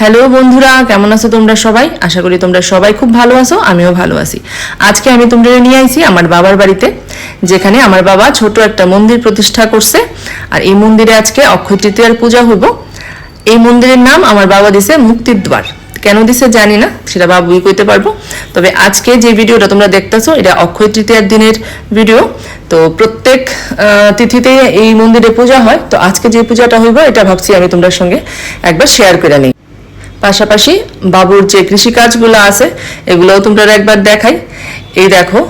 Hello বন্ধুরা, কেমন আছো তোমরা সবাই? আশা করি তোমরা সবাই খুব ভালো আছো, আমিও ভালো আছি। আজকে আমি তোমরা নিয়ে আইছি আমার বাবার বাড়িতে, যেখানে আমার বাবা ছোট একটা মন্দির প্রতিষ্ঠা করছে, আর এই মন্দিরে আজকে অক্ষয় তৃতীয়ার পূজা হইব। এই মন্দিরের নাম আমার বাবা দিছে মুক্তির দ্বার। কেন দিছে জানি না, সেটা বাবুই কইতে পারব। তবে আজকে যে ভিডিওটা তোমরা দেখতেছো, এটা অক্ষয় তৃতীয়ার দিনের ভিডিও। তো প্রত্যেক তিথিতে এই মন্দিরে পূজা হয়। তো আজকে যে পূজাটা হইব, এটা ভাবছি আমি তোমাদের সঙ্গে একবার শেয়ার করে নিই। পাশাপাশি বাবুর যে কৃষিকাজগুলো আছে, এগুলোও তোমরা একবার দেখাই। এই দেখো,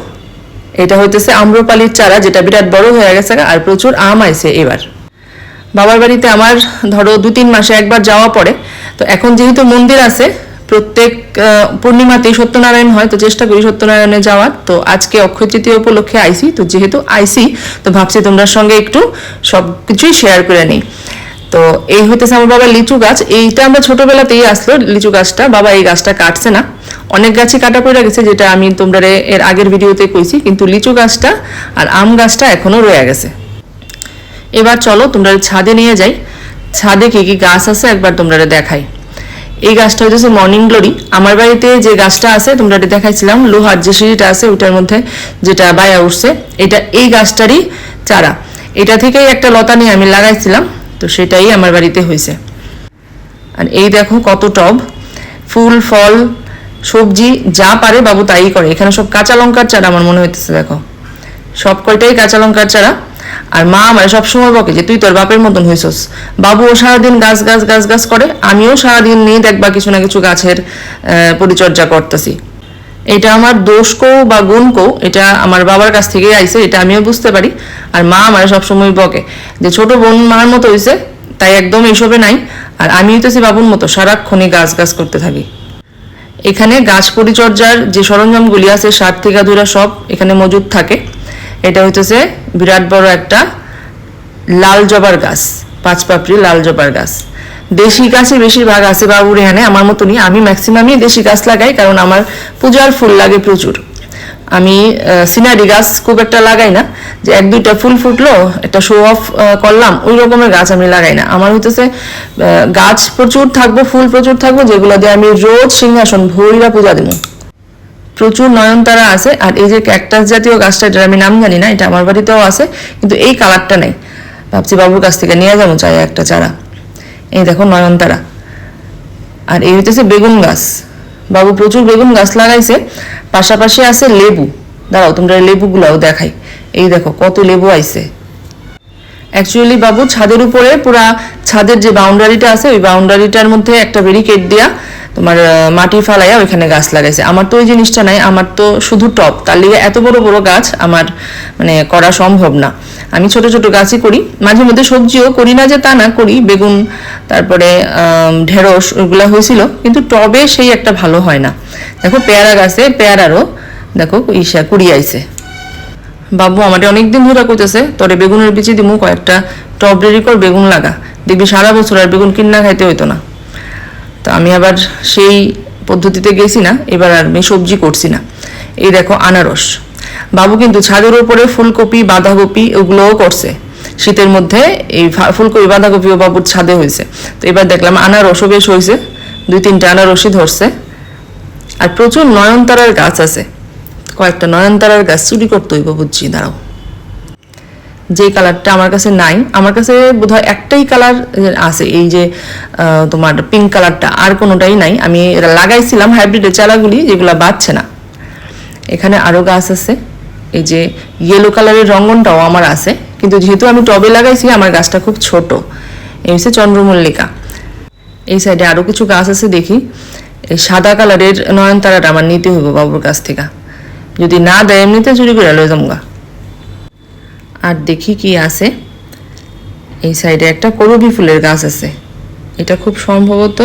এটা হইতেছে আম্রপালির চারা, যেটা বিরাট বড় হয়ে গেছে আর প্রচুর আম আইছে এবার। বাবার বাড়িতে আমার ধরো দু তিন মাসে একবার যাওয়া পড়ে। তো এখন যেহেতু মন্দির আছে, প্রত্যেক পূর্ণিমাতেই সত্যনারায়ণ হয়, তো চেষ্টা করি সত্যনারায়ণে যাওয়ার। তো আজকে অক্ষয় তৃতীয় উপলক্ষে আইসি, তো যেহেতু আইসি, তো ভাবছি তোমরা সঙ্গে একটু সব কিছুই শেয়ার করে নিই। তো এই হইতেছে আমার বাবা লিচু গাছ। এইটা আমরা ছোটবেলাতেই আসলো লিচু গাছটা। বাবা এই গাছটা কাটছে না। অনেক গাছই কাটা পড়ে গেছে, যেটা আমি তোমরা এর আগের ভিডিওতে কইছি। কিন্তু লিচু গাছটা আর আম গাছটা এখনও রয়ে গেছে। এবার চলো তোমরা ছাদে নিয়ে যাই। ছাদে কি কি গাছ আছে একবার তোমরা দেখাই। এই গাছটা হচ্ছে মর্নিং গ্লোরি আমার বাড়িতে যে গাছটা আছে তোমরা এটা দেখাইছিলাম, লোহার যে সিঁড়িটা আছে, ওইটার মধ্যে যেটা বায়া উঠছে, এটা এই গাছটারই চারা। এটা থেকেই একটা লতা নিয়ে আমি লাগাইছিলাম। তো সেটাই আমার বাড়িতে হয়েছে। আর এই দেখো কত টব। ফুল, ফল, সবজি, যা পারে বাবু তাই করে। এখানে সব কাঁচা লঙ্কার চারা আমার মনে হইতেছে, দেখো। সব কয়টাই কাঁচা লঙ্কার চারা। আর মা আমার সবসময় বকে যে, তুই তোর বাপের মতন হইছস। বাবুও সারাদিন গাছ গাছ গাছ গাছ করে। আমিও সারাদিন নিয়ে দেখবা কিছু না কিছু গাছের পরিচর্যা করতেছি। এটা আমার দোষ কো বা গুণ কো এটা আমার বাবার কাছ থেকেই আইছে, এটা আমিও বুঝতে পারি। আর মা আমার সবসময় বকে যে ছোট বোন মার মতো হইছে, তাই একদম এইসবে নাই। আর আমি হইতেছি বাবুর মতো, সারাক্ষণই গাছ গাছ করতে থাকি। এখানে গাছ পরিচর্যার যে সরঞ্জামগুলি আছে, সার থেকে ধরে সব এখানে মজুদ থাকে। এটা হইতেছে বিরাট বড় একটা লাল জবার গাছ। পাঁচ পাপড়ি লাল জবার গাছ। দেশি গাছই বেশিরভাগ আছে বাবুর এখানে আমার মতনই। আমি ম্যাক্সিমামই দেশি গাছ লাগাই, কারণ আমার পূজার ফুল লাগে প্রচুর। আমি সিনারি গাছ খুব একটা লাগাই না। যে এক দুইটা ফুল ফুটলো, একটা শো অফ করলাম, ওই রকমের গাছ আমি লাগাই না। আমার হইতেছে গাছ প্রচুর থাকব, ফুল প্রচুর থাকব, যেগুলো দিয়ে আমি রোজ সিংহাসন ভৈরা পূজা দেবো। প্রচুর নয়নতারা আছে, আর এই যে ক্যাকটাস জাতীয় গাছটা, এটার আমি নাম জানি না, এটা আমার বাড়িতেও আছে, কিন্তু এই কালারটা নেই। ভাবছি বাবুর কাছ থেকে নিয়ে যাব চাই একটা চারা। এই দেখো নয়নতারা। আর এই হইতেছে বেগুন গাছ। বাবু প্রচুর বেগুন গাছ লাগাইছে, পাশাপাশি আছে লেবু। দাঁড়াও, তোমরা লেবুগুলাও দেখাই। এই দেখো, কত লেবু আইছে। অ্যাকচুয়ালি বাবু ছাদের উপরে পুরা ছাদের যে বাউন্ডারিটা আছে, ওই বাউন্ডারিটার মধ্যে একটা ব্যারিকেড দিয়া তোমার মাটি ফালাইয়া ওইখানে গাছ লাগাইছে। আমার তো ওই জিনিসটা নাই, আমার তো শুধু টপ। তার লিগে এত বড় বড় গাছ আমার মানে করা সম্ভব না। আমি ছোট ছোট গাছই করি, মাঝে মধ্যে সবজিও করি না যে তা না করি, বেগুন, তারপরে ঢেঁড়স ওইগুলা হয়েছিল, কিন্তু টবে সেই একটা ভালো হয় না। দেখো, পেয়ারা গাছে, পেয়ারারও, দেখো, ইসা কুড়ি আইছে। বাবু আমাদের অনেকদিন ধরে কইতেছে, তোরে বেগুনের বিচি দিমু, কয়েকটা টব রেডি কর, বেগুন লাগা। দেখবি সারা বছর আর বেগুন কিনা খাইতে হইতো না। তো আমি আবার সেই পদ্ধতিতে গেছি না, এবার আর আমি সবজি করছি না। এই দেখো আনারস। বাবু কিন্তু ছাদের উপরে ফুলকপি, বাঁধাকপি ওগুলোও করছে। শীতের মধ্যে এই ফুলকপি বাঁধাকপিও বাবুর ছাদে হয়েছে। তো এবার দেখলাম আনারসও বেশ হয়েছে। দুই তিনটা আনারসই ধরছে। আর প্রচুর নয়নতারার গাছ আছে। কয়েকটা নয়নতারার গাছ চুরি করতে হইব বুঝছি, দাঁড়াও। যে কালারটা আমার কাছে নাই, আমার কাছে বোধহয় একটাই কালার আছে, এই যে তোমার পিঙ্ক কালারটা, আর কোনোটাই নাই। আমি লাগাইছিলাম হাইব্রিডের চারাগুলি যেগুলো বাড়ছে না। এখানে আরও গাছ আছে, এই যে ইয়েলো কালারের রঙ্গনটাও আমার আছে, কিন্তু যেহেতু আমি টবে লাগাইছি, আমার গাছটা খুব ছোট। এই হচ্ছে চন্দ্রমল্লিকা। এই সাইডে আরও কিছু গাছ আছে, দেখি। এই সাদা কালারের নয়নতারাটা আমার নিতে হইব বাবুর কাছ থেকে। যদি না দেয় এমনিতে চুরি করে লয়ে যামগা। আর দেখি কি আছে। এই সাইডে একটা করবি ফুলের গাছ আছে। এটা খুব সম্ভবত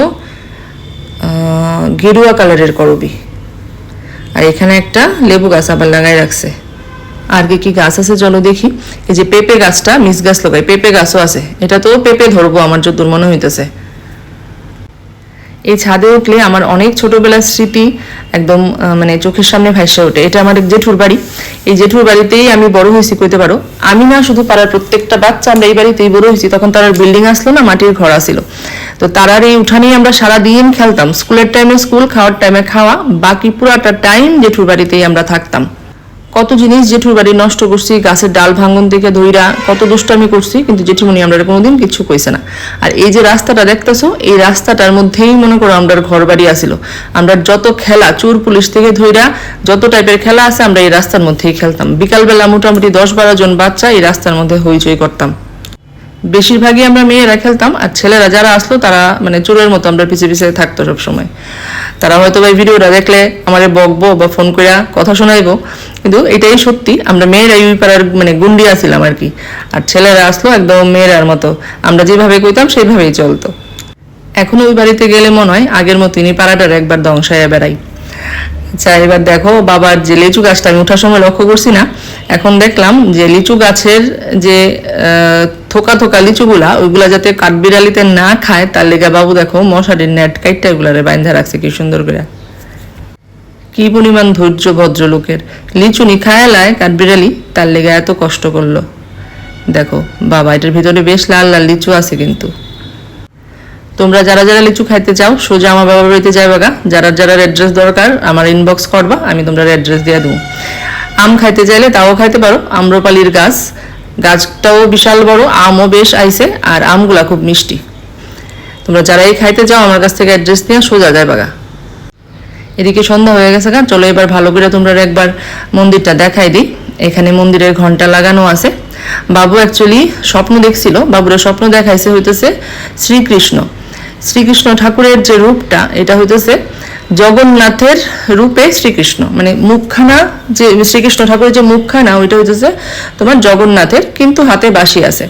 গেরুয়া কালারের করবি আর এখানে একটা লেবু গাছ আবার লাগাই রাখছে। আর কি কি গাছ আছে চলো দেখি। এই যে পেঁপে গাছটা, মিস গাছ লাগাই পেঁপে গাছও আছে। এটা তো পেঁপে ধরবো আমার যতদূর মনে হইতেছে। এই ছাদে উঠলে আমার অনেক ছোটবেলার স্মৃতি একদম মানে চোখের সামনে ভাইসা ওঠে। এটা আমার জেঠুর বাড়ি। এই জেঠুর বাড়িতেই আমি বড় হয়েছি, কইতে পারো। আমি না শুধু পাড়ার প্রত্যেকটা বাচ্চা আমরা এই বাড়িতেই বড় হয়েছি, তখন তার বিল্ডিং আসলো না, মাটির ঘর আসিল তো তারার এই উঠানেই আমরা সারা দিন খেলতাম। স্কুলের টাইমে স্কুল খাওয়ার টাইমে খাওয়া, বাকি পুরাটা টাইম জেঠুর বাড়িতেই আমরা থাকতাম। কত জিনিস জেঠুর বাড়ি নষ্ট করছি, গাছের ডাল ভাঙন থেকে ধইরা কত দুষ্টামি করছি, কিন্তু জেঠুমনি আমরা কোনোদিন কিছু কইছে না। আর এই যে রাস্তাটা দেখতেছো, এই রাস্তাটার মধ্যেই মনে করো আমরা ঘর বাড়ি আসিল। আমরা যত খেলা, চোর পুলিশ থেকে ধইরা যত টাইপের খেলা আছে, আমরা এই রাস্তার মধ্যেই খেলতাম। বিকালবেলা মোটামুটি দশ বারো জন বাচ্চা এই রাস্তার মধ্যে হইচই করতাম। বেশিরভাগই আমরা মেয়েরা খেলতাম, আর ছেলেরা যারা আসলো তারা মানে চোরের মতো আমরা পিছিয়ে পিছিয়ে থাকতো সব সময় তারা হয়তো বা এই ভিডিওটা দেখলে আমাদের বকবো বা ফোন করে কথা শোনাইবো, কিন্তু এটাই সত্যি, আমরা মেয়েরা ইউই পাড়ার মানে গুন্ডি আছিলাম আর কি। আর ছেলেরা আসলো একদম মেয়েরার মতো, আমরা যেভাবে কইতাম সেইভাবেই চলতো। এখন ওই বাড়িতে গেলে মনে হয় আগের মতো মতনই পাড়াটার একবার দংশায় বেড়াই। আচ্ছা এবার দেখো, বাবার যে লিচু গাছটা আমি ওঠার সময় লক্ষ্য করছি না, এখন দেখলাম যে লিচু গাছের যে থোকা থোকা লিচুগুলা, ওইগুলা যাতে কাঠবিড়ালিতে না খায়, তার লেগে বাবু দেখো মশারির নেট কাইটটা এগুলারে বাইন্ধা রাখছে কি সুন্দর করে। কি পরিমাণ ধৈর্য ভদ্রলোকের। লিচু নি খায়ালায় কাঠবিড়ালি, তার লেগে এত কষ্ট করল। দেখো, বাবা, এটার ভিতরে বেশ লাল লাল লিচু আছে কিন্তু। তোমরা যারা যারা লিচু খাইতে চাও, সোজা আমার বাবার বাড়িতে যাই বাগা যারা যারা অ্যাড্রেস দরকার, আমার ইনবক্স করবা, আমি তোমরা অ্যাড্রেস দিয়ে দেবো। আম খাইতে চাইলে তাও খাইতে পারো, আম্রপালির গাছ। গাছটাও বিশাল বড়, আমও বেশ আইছে, আর আমগুলা খুব মিষ্টি। তোমরা যারাই খাইতে চাও আমার কাছ থেকে অ্যাড্রেস দিয়ে সোজা যায় বাগা। এদিকে সন্ধ্যা হয়ে গেছে গা, চলো এবার ভালো করে তোমরা একবার মন্দিরটা দেখাই দিই। এখানে মন্দিরের ঘণ্টা লাগানো আছে। বাবু অ্যাকচুয়ালি স্বপ্ন দেখছিল, বাবুরা স্বপ্ন দেখাইছে হইতেছে শ্রীকৃষ্ণ। শ্রীকৃষ্ণ ঠাকুরের যে রূপটা, এটা হইতেছে জগন্নাথের রূপে শ্রীকৃষ্ণ। মানে মুখখানা যে, শ্রীকৃষ্ণ ঠাকুরের যে মুখখানা, ওইটা হইতেছে তোমার জগন্নাথের, কিন্তু হাতে বাঁশি আছে।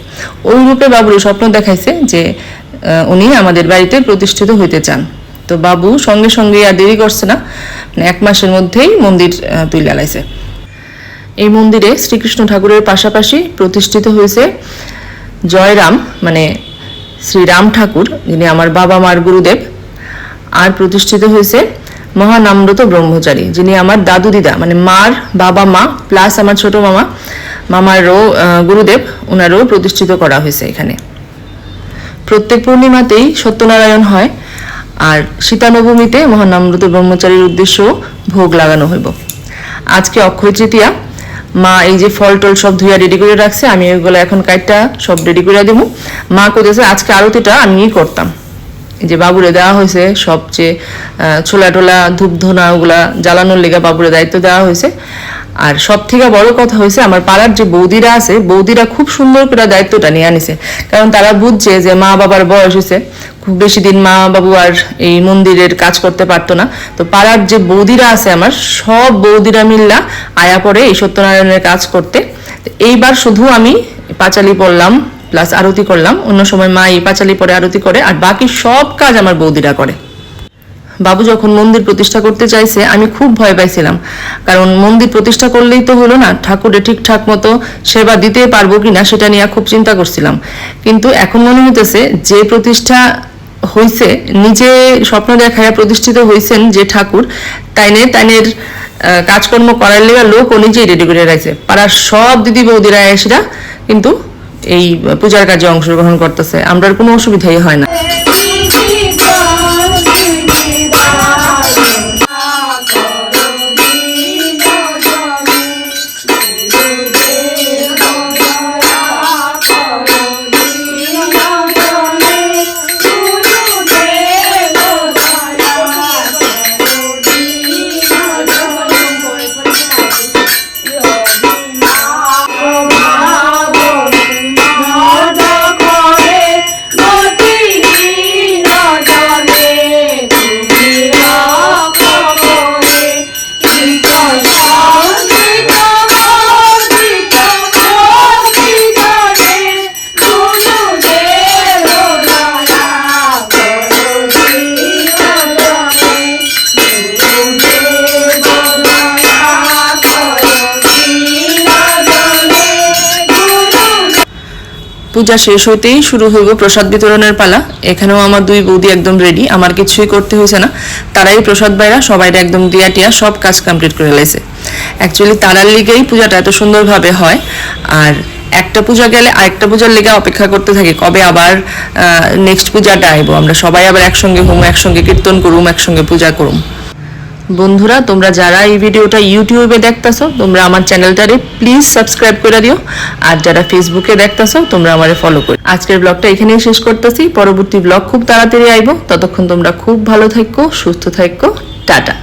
ওই রূপে বাবুর স্বপ্ন দেখাইছে যে উনি আমাদের বাড়িতে প্রতিষ্ঠিত হইতে চান। তো বাবু সঙ্গে সঙ্গে আর দেরি করছে না মানে এক মাসের মধ্যেই মন্দির তুলে লাইছে এই মন্দিরে শ্রীকৃষ্ণ ঠাকুরের পাশাপাশি প্রতিষ্ঠিত হয়েছে জয়রাম মানে শ্রীরাম ঠাকুর, যিনি আমার বাবা মার গুরুদেব। আর প্রতিষ্ঠিত হয়েছে মহানামৃত ব্রহ্মচারী, যিনি আমার দাদু দিদা মানে মার বাবা মা প্লাস আমার ছোট মামা মামারও গুরুদেব ওনারও প্রতিষ্ঠিত করা হয়েছে এখানে। প্রত্যেক পূর্ণিমাতেই সত্যনারায়ণ হয়, আর সীতানবমীতে মহানামৃত ব্রহ্মচারীর উদ্দেশ্য ভোগ লাগানো হইব। আজকে অক্ষয় তৃতীয়া, মা এই যে ফল টল সব ধুইয়া রেডি করে রাখছে, আমি ওইগুলো এখন কাইটটা সব রেডি করে দিব। মা কোথাছে আজকে আরতিটা আমিই করতাম। যে বাবুরে দেওয়া হয়েছে, সবচেয়ে ছোলা টোলা ধূপ ধুনা ওগুলা জ্বালানোর লেগে বাবুরে দায়িত্ব দেওয়া হয়েছে। আর সব থেকে বড় কথা হয়েছে, আমার পাড়ার যে বৌদিরা আছে, বৌদিরা খুব সুন্দর করে দায়িত্বটা নিয়ে আনিছে। কারণ তারা বুঝছে যে মা বাবার বয়স হয়েছে, খুব বেশি দিন মা বাবু আর এই মন্দিরের কাজ করতে পারতো না। তো পাড়ার যে বৌদিরা আছে আমার, সব বৌদিরা মিল্লা আয়া পড়ে এই সত্যনারায়ণের কাজ করতে। এইবার শুধু আমি পাঁচালি পড়লাম প্লাস আরতি করলাম। অন্য সময় মা এই পাঁচালি পরে আরতি করে, আর বাকি সব কাজ আমার বৌদিরা করে। বাবু যখন মন্দির প্রতিষ্ঠা করতে চাইছে, আমি খুব ভয় পাইছিলাম। কারণ মন্দির প্রতিষ্ঠা করলেই তো হলো না, ঠাকুরে ঠিকঠাক মতো সেবা দিতে পারব কিনা সেটা নিয়ে খুব চিন্তা করছিলাম। কিন্তু এখন মনে হইতেছে, যে প্রতিষ্ঠা হইছে, নিজে স্বপ্ন দেখায় প্রতিষ্ঠিত হইছেন যে ঠাকুর, তাইনে তাইনের কাজকর্ম করার লেগে লোক ও নিজেই রেডি করে রাখছে পাড়ার সব দিদি বৌদিরা এসেরা, কিন্তু এই পূজার কাজে অংশগ্রহণ করতেছে আমরা কোনো অসুবিধাই হয় না। পূজা শেষ হইতেই শুরু হইব প্রসাদ বিতরণের পালা। এখানেও আমার দুই বৌদি একদম রেডি আমার কিছুই করতে হয়েছে না। তারাই প্রসাদ বাইরা সবাই একদম দিয়া টিয়া সব কাজ কমপ্লিট করে লাইছে। অ্যাকচুয়ালি তারার লিগেই পূজাটা এত সুন্দরভাবে হয়। আর একটা পূজা গেলে আরেকটা পূজার লেগে অপেক্ষা করতে থাকি, কবে আবার নেক্সট পূজাটা আইবো। আমরা সবাই আবার একসঙ্গে হোম একসঙ্গে কীর্তন করুম, একসঙ্গে পূজা করুম। বন্ধুরা, তোমরা যারা এই ভিডিওটা ইউটিউবে দেখতাছো, তোমরা আমার চ্যানেলটারে প্লিজ সাবস্ক্রাইব করে দিও। আর যারা ফেসবুকে দেখতাছো, তোমরা আমারে ফলো করো আজকের ব্লগটা এখানেই শেষ করতেছি। পরবর্তী ব্লগ খুব তাড়াতাড়ি আইব। ততক্ষণ তোমরা খুব ভালো থাকো, সুস্থ থাকো। টাটা।